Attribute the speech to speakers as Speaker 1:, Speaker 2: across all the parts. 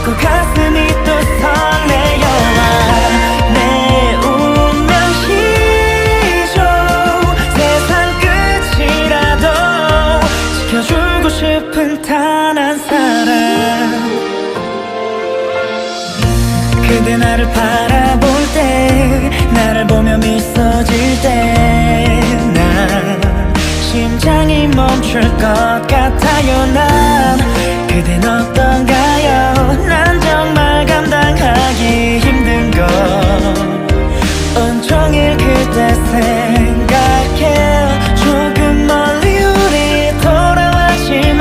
Speaker 1: 자꾸 가슴이 또 설레어와 내 운명이죠. 세상 끝이라도 지켜주고 싶은 단 한 사람.
Speaker 2: 그대 나를 바라볼 때 나를 보며 미소질 때난 심장이 멈출 것 같아요 난 종일 그대 생각해 조금 멀리 우리 돌아왔지만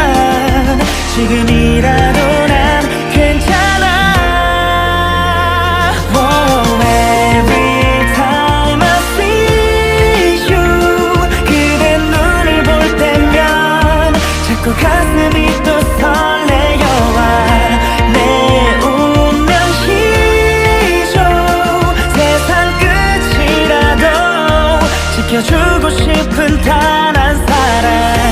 Speaker 2: 지금이라도 난 괜찮아. Oh, every time I see you 그대 눈을 볼 때면 자꾸 가슴이 또 싶은 단한 사람.